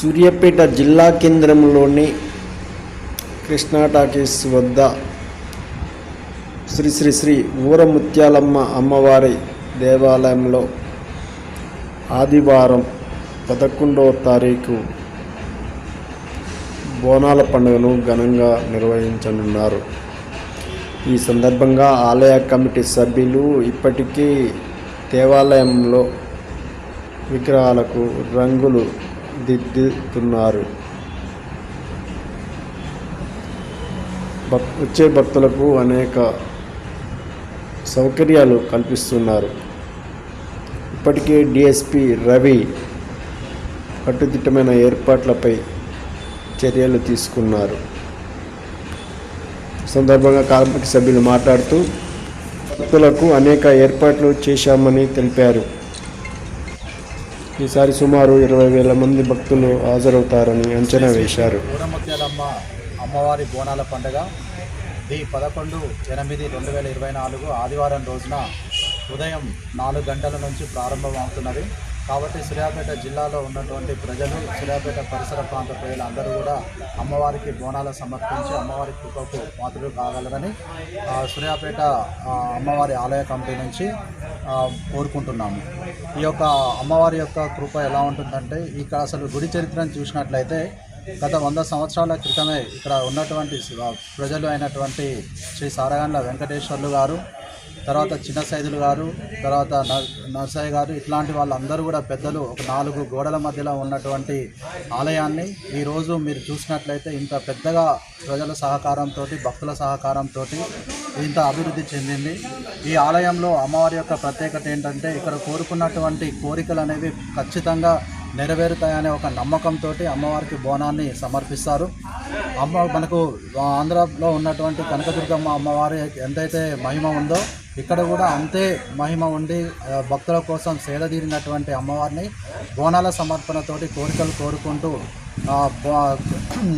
సూర్యాపేట జిల్లా కేంద్రంలోని కృష్ణా టాకీస్ వద్ద శ్రీ శ్రీ శ్రీ ఊరముత్యాలమ్మ అమ్మవారి దేవాలయంలో ఆదివారం పదకొండవ తారీఖు బోనాల పండుగను ఘనంగా నిర్వహించనున్నారు. ఈ సందర్భంగా ఆలయ కమిటీ సభ్యులు ఇప్పటికీ దేవాలయంలో విగ్రహాలకు రంగులు తీర్చిదిద్దుతున్నారు వచ్చే భక్తులకు అనేక సౌకర్యాలు కల్పిస్తున్నారు. ఇప్పటికే డిఎస్పి రవి కట్టుదిట్టమైన ఏర్పాట్లపై చర్యలు తీసుకున్నారు. సందర్భంగా కార్మిక సభ్యులు మాట్లాడుతూ భక్తులకు అనేక ఏర్పాట్లు చేశామని తెలిపారు. ఈసారి సుమారు ఇరవై వేల మంది భక్తులు హాజరవుతారని అంచనా వేశారు. అమ్మవారి బోనాల పండుగ ది పదకొండు ఎనిమిది రెండు వేల ఇరవై నాలుగు ఆదివారం రోజున ఉదయం నాలుగు గంటల నుంచి ప్రారంభమవుతున్నది. కాబట్టి సూర్యాపేట జిల్లాలో ఉన్నటువంటి ప్రజలు సూర్యాపేట పరిసర ప్రాంత ప్రజలు అందరూ కూడా అమ్మవారికి బోనాలు సమర్పించి అమ్మవారి కృపకు పాత్రలు కాగలరని ఆ, సూర్యాపేట అమ్మవారి ఆలయ కమిటీ నుంచి కోరుకుంటున్నాము. ఈ యొక్క అమ్మవారి యొక్క కృప ఎలా ఉంటుందంటే ఇక్కడ అసలు గుడి చరిత్రను చూసినట్లయితే గత వంద సంవత్సరాల క్రితమే ఇక్కడ ఉన్నటువంటి ప్రజలు అయినటువంటి శ్రీ సారగండ్ల వెంకటేశ్వర్లు గారు తర్వాత చిన్న సైదులు గారు తర్వాత నర్సయ్య గారు ఇట్లాంటి వాళ్ళందరూ కూడా పెద్దలు ఒక నాలుగు గోడల మధ్యలో ఉన్నటువంటి ఆలయాన్ని ఈరోజు మీరు చూసినట్లయితే ఇంత పెద్దగా ప్రజల సహకారంతో భక్తుల సహకారంతో ఇంత అభివృద్ధి చెందింది. ఈ ఆలయంలో అమ్మవారి యొక్క ప్రత్యేకత ఏంటంటే ఇక్కడ కోరుకున్నటువంటి కోరికలు అనేవి ఖచ్చితంగా నెరవేరుతాయనే ఒక నమ్మకంతో అమ్మవారికి బోనాన్ని సమర్పిస్తారు. అమ్మ మనకు ఆంధ్రలో ఉన్నటువంటి కనకదుర్గమ్మ అమ్మవారి ఎంతైతే మహిమ ఉందో ఇక్కడ కూడా అంతే మహిమ ఉండి భక్తుల కోసం సేదతీరినటువంటి అమ్మవారిని బోనాల సమర్పణతోటి కోరికలు కోరుకుంటూ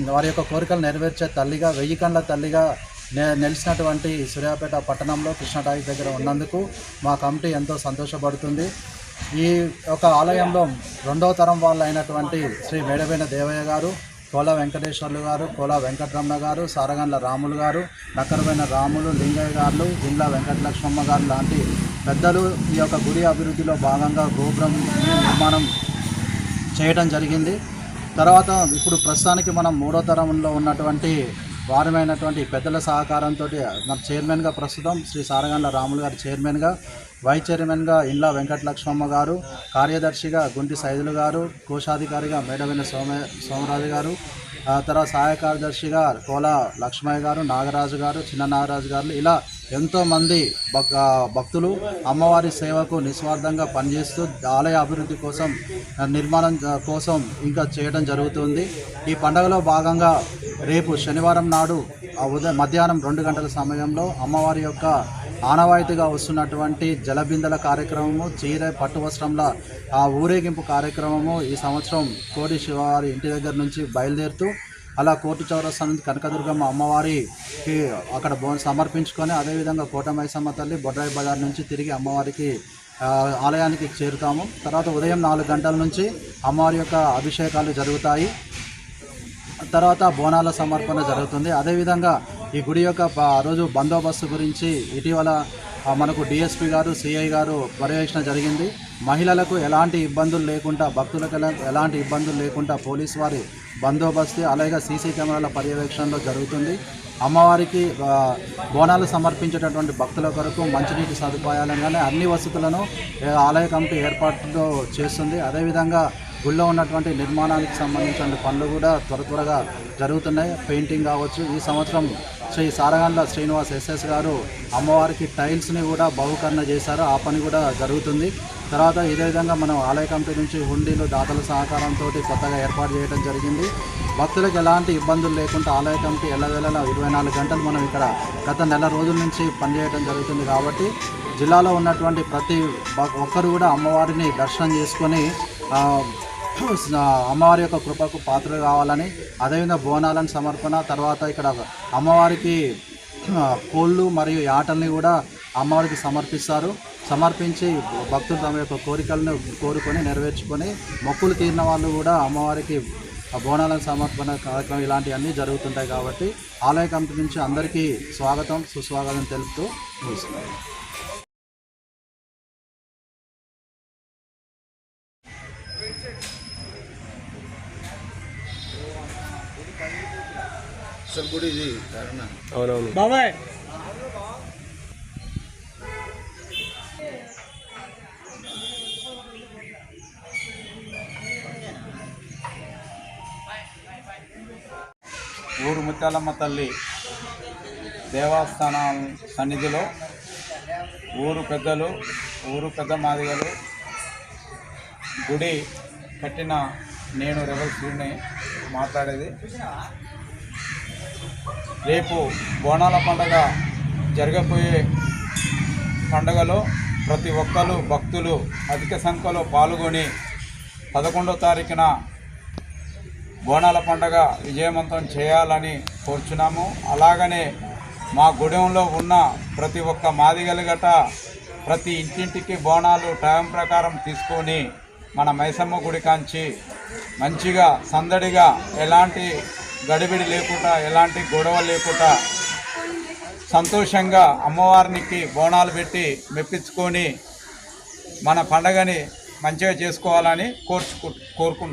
వారి యొక్క కోరికలు నెరవేర్చే తల్లిగా వెయ్యి కండ్ల తల్లిగా నె- నిలిచినటువంటి సూర్యాపేట పట్టణంలో కృష్ణటాయి దగ్గర ఉన్నందుకు మా కమిటీ ఎంతో సంతోషపడుతుంది. ఈ యొక్క ఆలయంలో రెండవ తరం వాళ్ళు అయినటువంటి శ్రీ మేడబైన దేవయ్య గారు కోల వెంకటేశ్వర్లు గారు కోల వెంకటరమణ గారు సారగండ్ల రాములు గారు నక్కరమైన రాములు లింగయ్య గారు ఇండ్ల వెంకటలక్ష్మమ్మ గారు లాంటి పెద్దలు ఈ యొక్క గుడి అభివృద్ధిలో భాగంగా గోపురం నిర్మాణం చేయడం జరిగింది. తర్వాత ఇప్పుడు ప్రస్తుతానికి మనం మూడో తరంలో ఉన్నటువంటి వారమైనటువంటి పెద్దల సహకారంతో మన చైర్మన్గా ప్రస్తుతం శ్రీ సారగండ్ల రాములు గారు చైర్మన్గా వైస్ చైర్మన్గా ఇండ్ల వెంకటలక్ష్మమ్మ గారు కార్యదర్శిగా గుంటి సైదులు గారు కోశాధికారిగా మేడవైన సోమ సోమరాజు గారు తర్వాత సహాయ కార్యదర్శిగా కోల లక్ష్మయ్య గారు నాగరాజు గారు చిన్న నాగరాజు గారు ఇలా ఎంతోమంది భక్ భక్తులు అమ్మవారి సేవకు నిస్వార్థంగా పనిచేస్తూ ఆలయ అభివృద్ధి కోసం నిర్మాణం కోసం ఇంకా చేయడం జరుగుతుంది. ఈ పండుగలో భాగంగా రేపు శనివారం నాడు ఆ ఉదయం మధ్యాహ్నం రెండు గంటల సమయంలో అమ్మవారి యొక్క ఆనవాయితీగా వస్తున్నటువంటి జలబిందల కార్యక్రమము చీర పట్టు వస్త్రంల ఆ ఊరేగింపు కార్యక్రమము ఈ సంవత్సరం కోడి శివవారి ఇంటి దగ్గర నుంచి బయలుదేరుతూ అలా కోటి చౌరస్తా నుంచి కనకదుర్గమ్మ అమ్మవారికి అక్కడ బో సమర్పించుకొని అదేవిధంగా కోటమైసమ్మ తల్లి బొడ్రాయి బజార్ నుంచి తిరిగి అమ్మవారికి ఆలయానికి చేరుతాము. తర్వాత ఉదయం నాలుగు గంటల నుంచి అమ్మవారి యొక్క అభిషేకాలు జరుగుతాయి. తర్వాత బోనాల సమర్పణ జరుగుతుంది. అదేవిధంగా ఈ గుడి యొక్క రోజు బందోబస్తు గురించి ఇటీవల మనకు డిఎస్పి గారు సిఐ గారు పర్యవేక్షణ జరిగింది. మహిళలకు ఎలాంటి ఇబ్బందులు లేకుండా భక్తులకు ఎలాంటి ఇబ్బందులు లేకుండా పోలీస్ వారి బందోబస్తు అలాగే సీసీ కెమెరాల పర్యవేక్షణలో జరుగుతుంది. అమ్మవారికి బోనాలు సమర్పించేటటువంటి భక్తుల కొరకు మంచినీటి సదుపాయాలను కానీ అన్ని వసతులను ఆలయ కమిటీ ఏర్పాటులో చేస్తుంది. అదేవిధంగా గుళ్ళో ఉన్నటువంటి నిర్మాణానికి సంబంధించిన పనులు కూడా త్వర త్వరగా జరుగుతున్నాయి. పెయింటింగ్ కావచ్చు. ఈ సంవత్సరం శ్రీ సారగండ్ల శ్రీనివాస్ ఎస్ఎస్ గారు అమ్మవారికి టైల్స్ని కూడా బహుకరణ చేశారు. ఆ పని కూడా జరుగుతుంది. తర్వాత ఇదే విధంగా మనం ఆలయ కమిటీ నుంచి హుండీలు దాతల సహకారంతో కొత్తగా ఏర్పాటు చేయడం జరిగింది. భక్తులకు ఎలాంటి ఇబ్బందులు లేకుండా ఆలయ కమిటీ ఎల్లవేళలా ఇరవై నాలుగు గంటలు మనం ఇక్కడ గత నెల రోజుల నుంచి పనిచేయడం జరుగుతుంది కాబట్టి జిల్లాలో ఉన్నటువంటి ప్రతి ఒక్కరు కూడా అమ్మవారిని దర్శనం చేసుకొని అమ్మవారి యొక్క కృపకు పాత్ర కావాలని అదేవిధంగా బోనాలను సమర్పణ తర్వాత ఇక్కడ అమ్మవారికి కోళ్ళు మరియు ఆటల్ని కూడా అమ్మవారికి సమర్పిస్తారు. సమర్పించి భక్తులు తమ యొక్క కోరికలను కోరుకొని నెరవేర్చుకొని మొక్కులు తీరిన వాళ్ళు కూడా అమ్మవారికి బోనాల సమర్పణ కార్యక్రమం ఇలాంటివన్నీ జరుగుతుంటాయి కాబట్టి ఆలయ కమిటీ నుంచి అందరికీ స్వాగతం సుస్వాగతం తెలుపుతూ ముగిస్తున్నాను. అవునవును. బాబాయ్! ఊరు ముత్యాలమ్మ తల్లి దేవస్థానం సన్నిధిలో ఊరు పెద్దలు ఊరు పెద్ద మాదిగలు గుడి కట్టిన నేను రెబల్ శ్రీని. మాట్లాడేది. రేపు బోనాల పండగ జరగబోయే పండగలో ప్రతి ఒక్కరు భక్తులు అధిక సంఖ్యలో పాల్గొని పదకొండో తారీఖున బోనాల పండగ విజయవంతం చేయాలని కోరుచున్నాము. అలాగనే మా గుడెంలో ఉన్న ప్రతి ఒక్క మాదిగలు గట ప్రతి ఇంటింటికి బోనాలు టైం ప్రకారం తీసుకొని మన మైసమ్మ గుడి కాంచి మంచిగా సందడిగా ఎలాంటి గడిబిడి లేకుండా ఎలాంటి గొడవ లేకుండా సంతోషంగా అమ్మవారికి బోనాలు పెట్టి మెప్పించుకొని మన పండగని మంచిగా చేసుకోవాలని కోర్చుకు కోరుకుంటున్నాం.